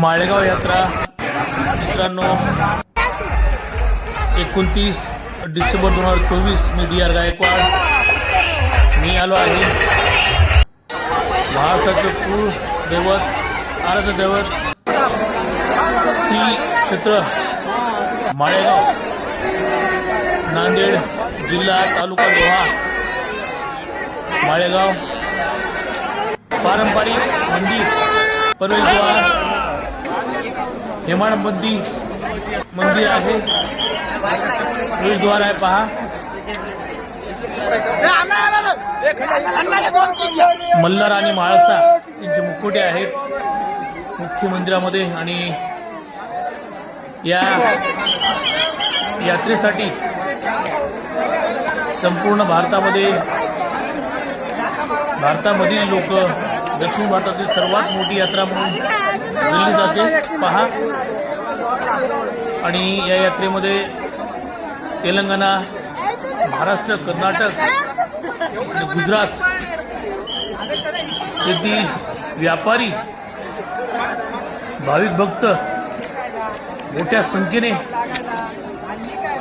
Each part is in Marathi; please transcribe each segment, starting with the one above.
माळेगाव यात्रा. मित्रांनो एकोणतीस डिसेंबर दोन हजार चोवीस मी डी आर गायकवाड. मी आलो आहे महाराष्ट्राचं कुळ दैवत आराध्य दैवत श्री क्षेत्र माळेगाव नांदेड जिल्हा तालुका लोहा माळेगाव. पारंपरिक मंदिर प्रवेशद्वार हेमाडपंथी मंदिर आहे. प्रवेशद्वार आहे पहा. मल्हार आणि म्हाळसा यांचे मुखोटे आहेत. मुख्य मंदिरामध्ये आणि या यात्रेसाठी संपूर्ण भारतामध्ये भारतामधील लोक दक्षिण भारतातील सर्वात मोठी यात्रा म्हणून दिली जाते. पहा. आणि या यात्रेमध्ये तेलंगणा महाराष्ट्र कर्नाटक आणि गुजरात येथील व्यापारी भाविक भक्त मोठ्या संख्येने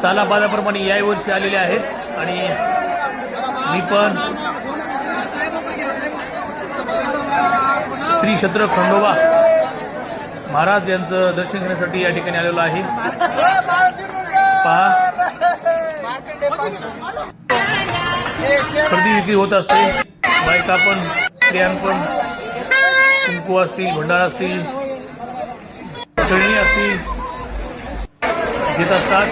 सालाबादाप्रमाणे यावर्षी आलेले आहेत. आणि मी पण श्री क्षेत्र खंडोबा महाराज यांचं दर्शन घेण्यासाठी या ठिकाणी आलेलो आहे. पहा. खरेदी विक्री होत असते. बायका पण स्त्रियां पण. कुंकू असतील भंडारा असतील. खेळणी असतील. घेत असतात.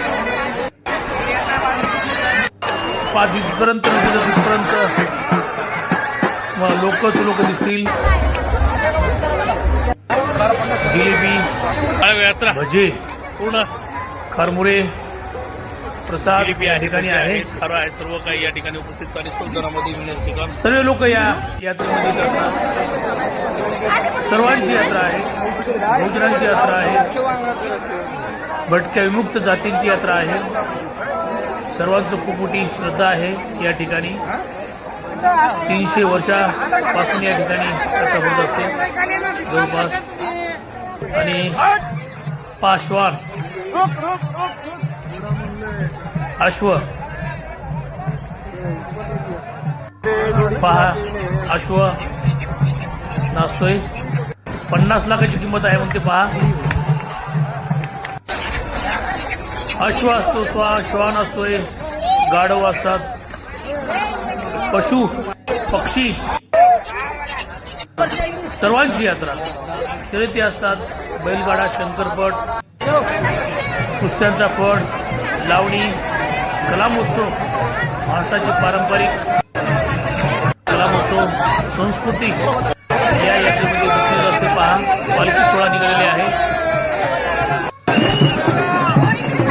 पाच दिवसपर्यंत तिथपर्यंत लोकच लोक दिसतील. जिलेबी यात्रा भजे पूर्ण. खरमुरे प्रसाद या ठिकाणी आहे. खरं आहे सर्व काही या ठिकाणी उपस्थित आणि ठिकाण सर्व लोक या यात्रेमध्ये करतात. सर्वांची यात्रा आहे बहुजनांची यात्रा आहे भटक्या विमुक्त जातींची यात्रा आहे. सर्वांचं खूप मोठी श्रद्धा आहे या ठिकाणी. तीनशे वर्षापासून या ठिकाणी यात्रा होत असते. जवळपास. आणि पाशवार अश्व. पहा अश्व नाचतोय. पन्नास लाखाची किंमत आहे म्हणते पहा. अश्व असतो स्वा श्वान असतोय. गाढव असतात. पशु पक्षी सर्वांची यात्रा. शर्यती असतात बैलगाडा शंकरपट कुस्त्यांचा फड लावणी कलामोत्सव महाराष्ट्राची पारंपरिक कलामोत्सव संस्कृती. या यात्रेमध्ये दिसलेलं असते पहा पालखी सोहळा निघालेले आहे.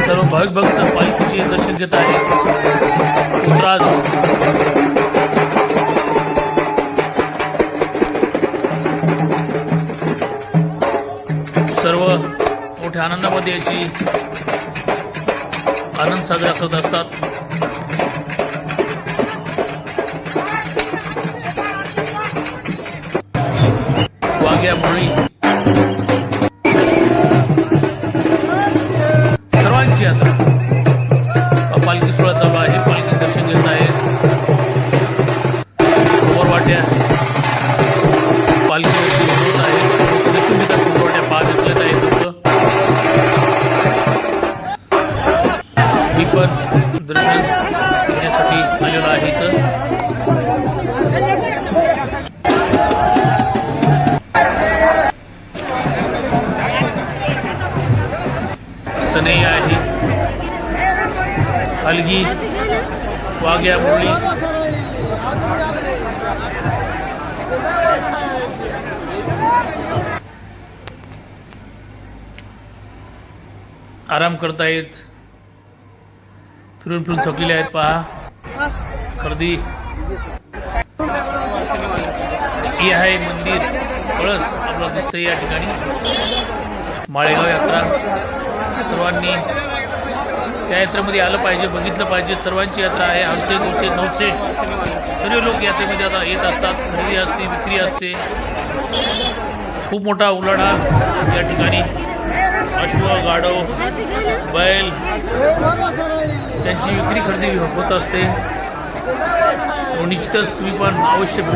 सर्व भाविक भक्त पालखीचे दर्शन घेत आहेत. मोठ्या याची आनंद साजरा करत असतात. वाघ्या मुळी आपण दर्शन घेण्यासाठी आलेलो आहे इथं. सनई आहे. हलगी वाघ्या मुरळी आराम करतायत. फिरून फिरून थकलेले आहेत पहा. खरेदी हे आहे मंदिर. कळस आपलं दिसतंय या ठिकाणी. माळेगाव यात्रा. सर्वांनी या यात्रेमध्ये आलं पाहिजे बघितलं पाहिजे. सर्वांची यात्रा आहे. आठशे दोनशे नऊशे सर्व लोक यात्रेमध्ये आता येत असतात. खरेदी असते विक्री असते. खूप मोठा उलाढा या ठिकाणी. गाढव बैल. त्यांची विक्री खरेदी होत असते. निश्चितच तुम्ही पण अवश्य भेट